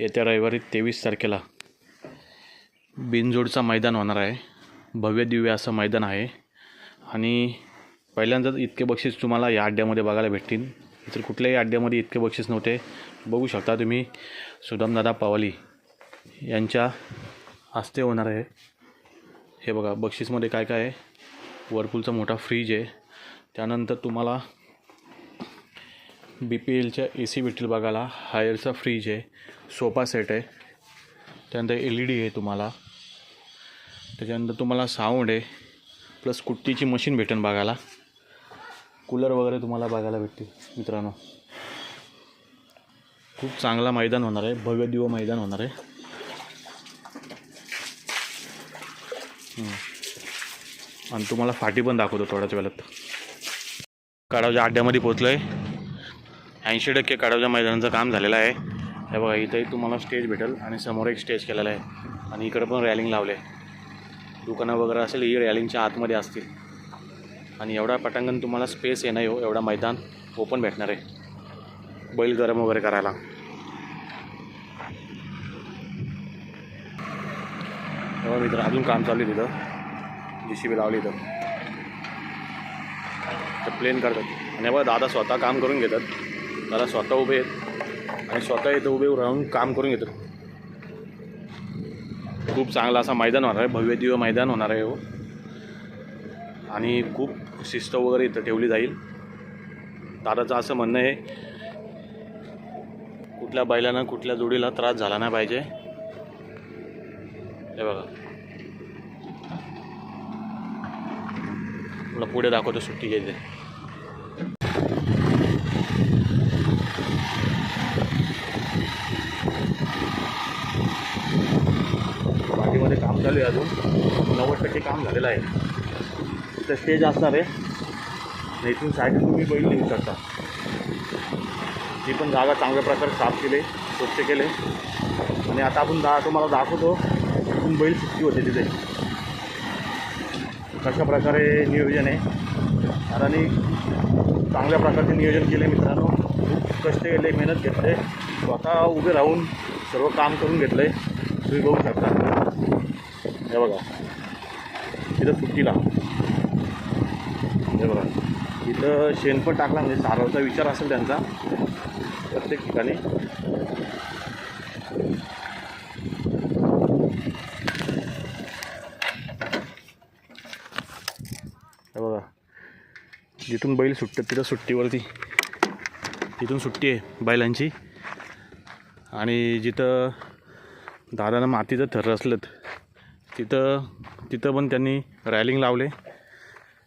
येत्या रविवारी तेवीस तारखेला बिनजोडचा मैदान होणार आहे. भव्य दिव्य असं मैदान आहे. आणि पहिल्यांदाच इतके बक्षीस तुम्हाला या अड्ड्यामध्ये बघायला भेटतील. इतर कुठल्याही अड्ड्यामध्ये इतके बक्षीस नव्हते. बघू शकता तुम्ही सुदामदादा पवाली यांच्या हस्ते होणार आहे. हे बघा बक्षीसमध्ये काय काय आहे? वरपूलचा मोठा फ्रीज आहे. त्यानंतर तुम्हाला बी पी एलच्या ए सी भेटतील बघायला. हायरचा फ्रीज आहे. सोफा सेट आहे. त्यानंतर एल ई डी आहे तुम्हाला. त्याच्यानंतर तुम्हाला साऊंड आहे. प्लस कुट्टीची मशीन भेटेल बघायला. कूलर वगैरे तुम्हाला बघायला भेटतील मित्रांनो. खूप चांगला मैदान होणार आहे. भव्य दिव मैदान होणार आहे. आणि तुम्हाला फाटी पण दाखवतो थोड्याच वेळात. काढावच्या अड्ड्यामध्ये पोचलो आहे ऐंशी टक्के काढावच्या मैदानाचं काम झालेलं आहे. हे बघा इथंही तुम्हाला स्टेज भेटेल आणि समोर एक स्टेज केलेला आहे. आणि इकडं पण रॅलिंग लावले आहे दुकानं वगैरे असेल ही रॅलिंगच्या आतमध्ये असतील. आणि एवढा पटांगण तुम्हाला स्पेस आहे नाही हो एवढा मैदान ओपन भेटणार आहे. बैल गरम वगैरे करायला. तेव्हा मित्र अजून काम चालू आहे तिथं. जी सी बी लावली इथं. तर प्लेन करतात. आणि बघा दादा स्वतः काम करून घेतात. दादा स्वतः उभे आहेत आणि स्वतः इथं उभे राहून काम करून घेतात. खूप चांगला असा मैदान होणार आहे भव्य दिव्य मैदान होणार आहे हो. आणि खूप शिस्त वगैरे इथं ठेवली जाईल. दादाचं असं म्हणणं आहे कुठल्या बैलानं कुठल्या जोडीला त्रास झाला नाही पाहिजे. हे बघा. तुला पुढे दाखवतो सुट्टी घ्यायची बाकीमध्ये काम चालू आहे अजून. नव्वद टक्के काम झालेलं आहे. इथं स्टेज असणार आहे. इथून साईड तुम्ही बैल नेऊ शकता. ती पण जागा चांगल्या प्रकारे साफ केले स्वच्छ केले. आणि आता आपण दा तुम्हाला दाखवतो इथून बैल सुट्टी होते तिथे. कशा प्रकारे नियोजन आहे. आणि चांगल्या प्रकारचे नियोजन केले मित्रांनो. खूप कष्ट केले मेहनत घेतले. स्वतः उभे राहून सर्व काम करून घेतलं. आहे तुम्ही बघू शकता. हे बघा. इथं सुट्टीला. हे बघा. इथं शेणपट टाकला म्हणजे सारवचा विचार असेल त्यांचा. प्रत्येक ठिकाणी. हे बघा. जिथून बैल सुटतात तिथं सुट्टीवरती. तिथून सुट्टी आहे बैलांची. आणि जिथं दादानं मातीचं थर रचलं तिथं तिथं पण त्यांनी रॅलिंग लावले.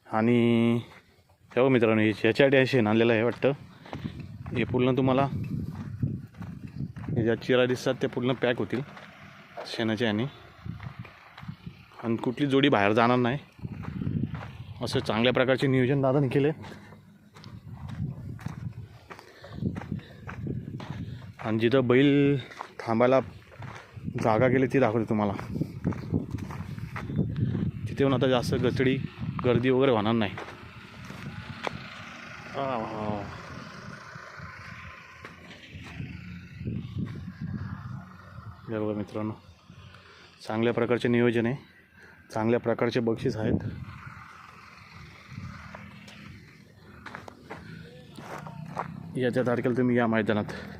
आणि तेव्हा मित्रांनो हे याच्यासाठी शेण आणलेलं आहे वाटतं. हे पूर्ण तुम्हाला हे ज्या चिरा दिसतात ते पूर्ण पॅक होतील शेणाच्या याने आणि कुठली जोडी बाहेर जाणार नाही. असं चांगल्या प्रकारचे नियोजन दादाने केले आणि जिथं बैल थांबायला जागा केली ती दाखवते तुम्हाला. तिथे पण आता जास्त गचडी गर्दी वगैरे होणार नाही. बघा मित्रांनो चांगल्या प्रकारचे नियोजन आहे. चांगल्या प्रकारचे बक्षीस आहेत. याच्या तारखेला तुम्ही या मैदानात.